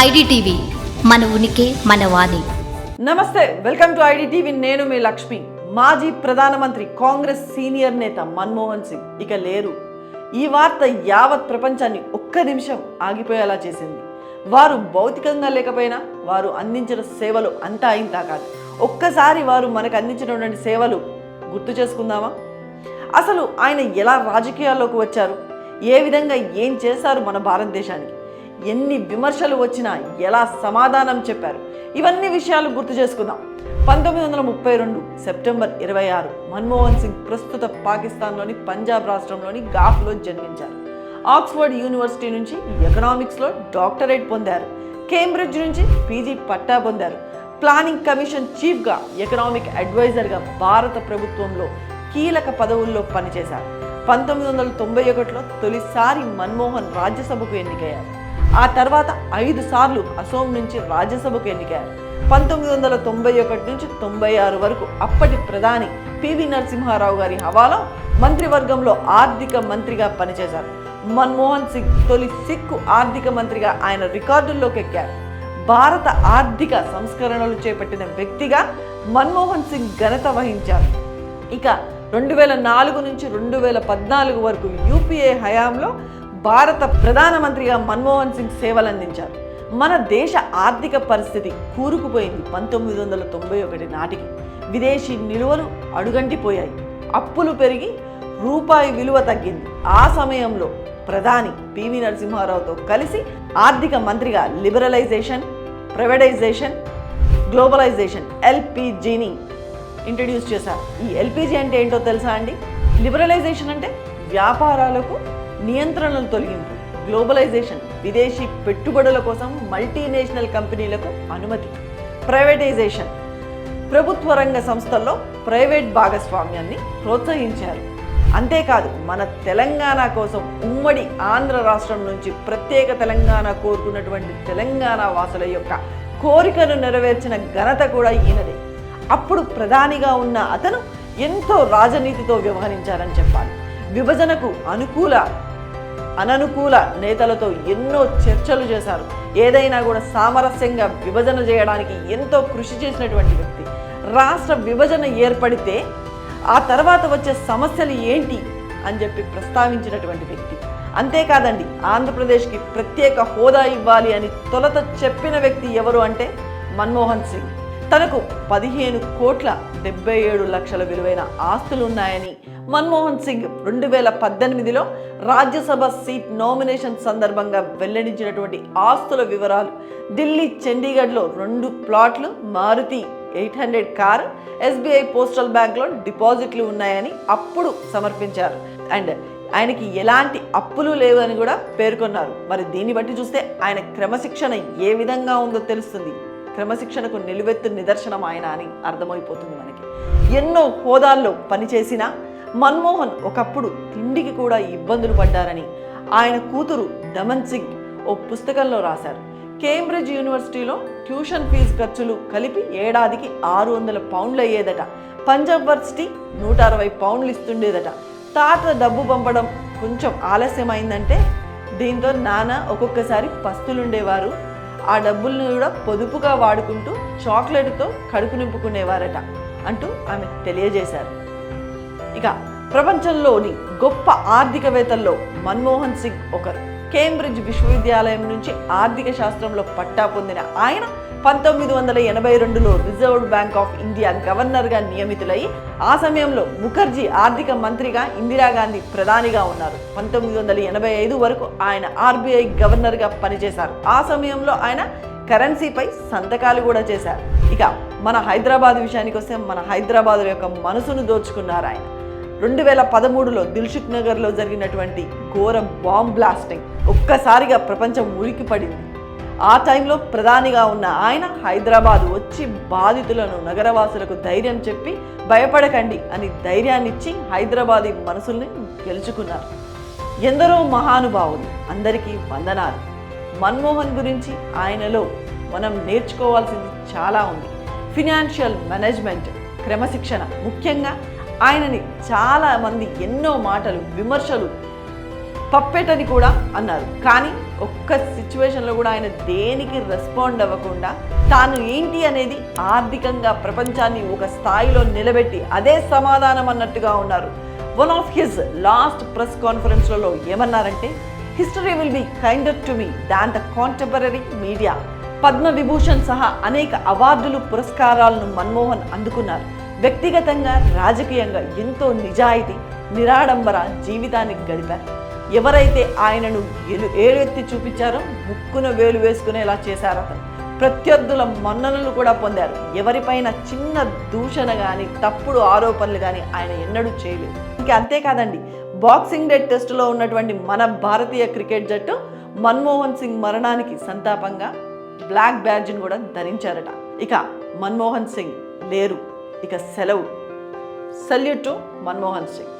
IDTV మన ఉనికి మన వాణి. నమస్తే వెల్కమ్ టు ఐడిటీవీ. నేను మీ లక్ష్మి. మాజీ ప్రధానమంత్రి కాంగ్రెస్ సీనియర్ నేత మన్మోహన్ సింగ్. ఇక లేరు. ఈ వార్త యావత్ ప్రపంచాన్ని ఒక్క నిమిషం ఆగిపోయేలా చేసింది. వారు భౌతికంగా లేకపోయినా వారు అందించిన సేవలు అంతా ఇంతా కాదు ఒక్కసారి వారు మనకు అందించినటువంటి సేవలు గుర్తు చేసుకుందామా? అసలు ఆయన ఎలా రాజకీయాల్లోకి వచ్చారు? ఏ విధంగా ఏం చేశారు మన భారతదేశానికి? ఎన్ని విమర్శలు వచ్చినా ఎలా సమాధానం చెప్పారు? ఇవన్నీ విషయాలు గుర్తు చేసుకుందాం. పంతొమ్మిది వందల ముప్పై రెండు సెప్టెంబర్ ఇరవై ఆరు మన్మోహన్ సింగ్ ప్రస్తుత పాకిస్తాన్లోని పంజాబ్ రాష్ట్రంలోని గాఫ్లో జన్మించారు. ఆక్స్ఫర్డ్ యూనివర్సిటీ నుంచి ఎకనామిక్స్లో డాక్టరేట్ పొందారు. కేంబ్రిడ్జ్ నుంచి పీజీ పట్టా పొందారు. ప్లానింగ్ కమిషన్ చీఫ్గా ఎకనామిక్ అడ్వైజర్గా భారత ప్రభుత్వంలో కీలక పదవుల్లో పనిచేశారు. పంతొమ్మిది వందల తొంభై ఒకటిలో తొలిసారి మన్మోహన్ రాజ్యసభకు ఎన్నికయ్యారు. ఆ తర్వాత ఐదు సార్లు అసోం నుంచి రాజ్యసభకు ఎన్నికారు. పంతొమ్మిది వందల తొంభై ఒకటి నుంచి తొంభై ఆరు వరకు అప్పటి ప్రధాని పివి నరసింహారావు గారి హవాలో మంత్రివర్గంలో ఆర్థిక మంత్రిగా పనిచేశారు. మన్మోహన్ సింగ్ తొలి సిక్కు ఆర్థిక మంత్రిగా ఆయన రికార్డుల్లోకి ఎక్కారు. భారత ఆర్థిక సంస్కరణలు చేపట్టిన వ్యక్తిగా మన్మోహన్ సింగ్ ఘనత వహించారు. ఇక రెండు వేల నాలుగు నుంచి రెండు వేల పద్నాలుగు వరకు యూపీఏ హయాంలో భారత ప్రధానమంత్రిగా మన్మోహన్ సింగ్ సేవలు అందించారు మన దేశ ఆర్థిక పరిస్థితి కూరుకుపోయింది పంతొమ్మిది వందల తొంభై ఒకటి నాటికి. విదేశీ నిలువలు అడుగంటిపోయాయి. అప్పులు పెరిగి రూపాయి విలువ తగ్గింది. ఆ సమయంలో ప్రధాని పివి నరసింహారావుతో కలిసి ఆర్థిక మంత్రిగా లిబరలైజేషన్ ప్రైవేటైజేషన్ గ్లోబలైజేషన్ ఎల్పిజిని ఇంట్రడ్యూస్ చేశారు. ఈ ఎల్పిజి అంటే ఏంటో తెలుసా అండి? లిబరలైజేషన్ అంటే వ్యాపారాలకు నియంత్రణలు తొలగింపు గ్లోబలైజేషన్ విదేశీ పెట్టుబడుల కోసం మల్టీనేషనల్ కంపెనీలకు అనుమతి ప్రైవేటైజేషన్. ప్రభుత్వ రంగ సంస్థల్లో ప్రైవేట్ భాగస్వామ్యాన్ని ప్రోత్సహించారు. అంతేకాదు మన తెలంగాణ కోసం ఉమ్మడి ఆంధ్ర రాష్ట్రం నుంచి ప్రత్యేక తెలంగాణ కోరుకున్నటువంటి తెలంగాణ వాసుల యొక్క కోరికను నెరవేర్చిన ఘనత కూడా ఈయనదే. అప్పుడు ప్రధానిగా ఉన్న అతను ఎంతో రాజనీతితో వ్యవహరించారని చెప్పాలి. విభజనకు అనుకూల అననుకూల నేతలతో ఎన్నో చర్చలు చేశారు. ఏదైనా కూడా సామరస్యంగా విభజన చేయడానికి ఎంతో కృషి చేసినటువంటి వ్యక్తి. రాష్ట్ర విభజన ఏర్పడితే ఆ తర్వాత వచ్చే సమస్యలు ఏంటి అని చెప్పి ప్రస్తావించినటువంటి వ్యక్తి. అంతేకాదండి ఆంధ్రప్రదేశ్కి ప్రత్యేక హోదా ఇవ్వాలి అని తొలత చెప్పిన వ్యక్తి ఎవరు అంటే మన్మోహన్ సింగ్. తనకు పదిహేను కోట్ల డెబ్బై ఏడు లక్షల విలువైన ఆస్తులు ఉన్నాయని మన్మోహన్ సింగ్ రెండు వేల పద్దెనిమిదిలో రాజ్యసభ సీట్ నామినేషన్ సందర్భంగా వెల్లడించినటువంటి ఆస్తుల వివరాలు. ఢిల్లీ చండీగఢ్లో రెండు ప్లాట్లు Maruti eight hundred car SBI postal బ్యాంక్లో డిపాజిట్లు ఉన్నాయని అప్పుడు సమర్పించారు. అండ్ ఆయనకి ఎలాంటి అప్పులు లేవని కూడా పేర్కొన్నారు. మరి దీన్ని బట్టి చూస్తే ఆయన క్రమశిక్షణ ఏ విధంగా ఉందో తెలుస్తుంది. క్రమశిక్షణకు నిలువెత్తు నిదర్శనం ఆయన అని అర్థమైపోతుంది మనకి. ఎన్నో హోదాల్లో పనిచేసిన మన్మోహన్ ఒకప్పుడు తిండికి కూడా ఇబ్బందులు పడ్డారని ఆయన కూతురు దమన్ సింగ్ ఓ పుస్తకంలో రాశారు. కేంబ్రిడ్జ్ యూనివర్సిటీలో ట్యూషన్ ఫీజు ఖర్చులు కలిపి ఏడాదికి ఆరు వందల పౌండ్లు అయ్యేదట. పంజాబ్ వర్సిటీ నూట అరవై పౌండ్లు ఇస్తుండేదట. తాత డబ్బు పంపడం కొంచెం ఆలస్యమైందంటే దీంతో నాన్న ఒక్కొక్కసారి పస్తులుండేవారు. ఆ డబ్బుల్ని కూడా పొదుపుగా వాడుకుంటూ చాక్లెట్తో కడుపు నింపుకునేవారట అంటూ ఆమె తెలియజేశారు. ఇక ప్రపంచంలోని గొప్ప ఆర్థికవేత్తల్లో మన్మోహన్ సింగ్ ఒకరు. కేంబ్రిడ్జ్ విశ్వవిద్యాలయం నుంచి ఆర్థిక శాస్త్రంలో పట్టా పొందిన ఆయన పంతొమ్మిది వందల ఎనభై రెండులో రిజర్వ్ బ్యాంక్ ఆఫ్ ఇండియా గవర్నర్గా నియమితులై ఆ సమయంలో ముఖర్జీ ఆర్థిక మంత్రిగా ఇందిరాగాంధీ ప్రధానిగా ఉన్నారు. పంతొమ్మిది వందల ఎనభై ఐదు వరకు ఆయన ఆర్బీఐ గవర్నర్గా పనిచేశారు. ఆ సమయంలో ఆయన కరెన్సీపై సంతకాలు కూడా చేశారు. ఇక మన హైదరాబాద్ విషయానికి వస్తే మన హైదరాబాద్ యొక్క మనసును దోచుకున్నారు ఆయన. రెండు వేల పదమూడులో దిల్షుక్ నగర్లో జరిగినటువంటి ఘోర బాంబ్ బ్లాస్టింగ్ ఒక్కసారిగా ప్రపంచం ఉలికి పడింది ఆ టైంలో ప్రధానిగా ఉన్న ఆయన హైదరాబాద్ వచ్చి బాధితులను నగరవాసులకు ధైర్యం చెప్పి భయపడకండి అని ధైర్యాన్నిచ్చి హైదరాబాదీ మనసుల్ని గెలుచుకున్నారు. ఎందరో మహానుభావులు అందరికీ వందనాలు. మన్మోహన్ గురించి ఆయనలో మనం నేర్చుకోవాల్సింది చాలా ఉంది. ఫినాన్షియల్ మేనేజ్మెంట్ క్రమశిక్షణ. ముఖ్యంగా ఆయనని చాలామంది ఎన్నో మాటలు విమర్శలు పప్పెట్ అని కూడా అన్నారు. కానీ ఒక్క సిచ్యువేషన్లో కూడా ఆయన దేనికి రెస్పాండ్ అవ్వకుండా తాను ఏంటి అనేది ఆర్థికంగా ప్రపంచాన్ని ఒక స్థాయిలో నిలబెట్టి అదే సమాధానం అన్నట్టుగా ఉన్నారు. One of his last press కాన్ఫరెన్స్లలో ఏమన్నారంటే history will be kinder to me than the contemporary media Padma Vibhushan సహా అనేక అవార్డులు పురస్కారాలను మన్మోహన్ అందుకున్నారు. వ్యక్తిగతంగా రాజకీయంగా ఎంతో నిజాయితీ నిరాడంబర జీవితాన్ని గడిపారు. ఎవరైతే ఆయనను ఎలు ఏడెత్తి చూపించారో ముక్కున వేలు వేసుకునేలా చేశారు అతను. ప్రత్యర్థుల మన్ననలు కూడా పొందారు. ఎవరిపైన చిన్న దూషణ కానీ తప్పుడు ఆరోపణలు కానీ ఆయన ఎన్నడూ చేయలేదు. ఇంకా అంతేకాదండి బాక్సింగ్ డే టెస్టులో ఉన్నటువంటి మన భారతీయ క్రికెట్ జట్టు మన్మోహన్ సింగ్ మరణానికి సంతాపంగా బ్లాక్ బ్యాడ్జ్ని కూడా ధరించారట. ఇక మన్మోహన్ సింగ్ లేరు. ఇక సెలవు. Salute to Manmohan Singh.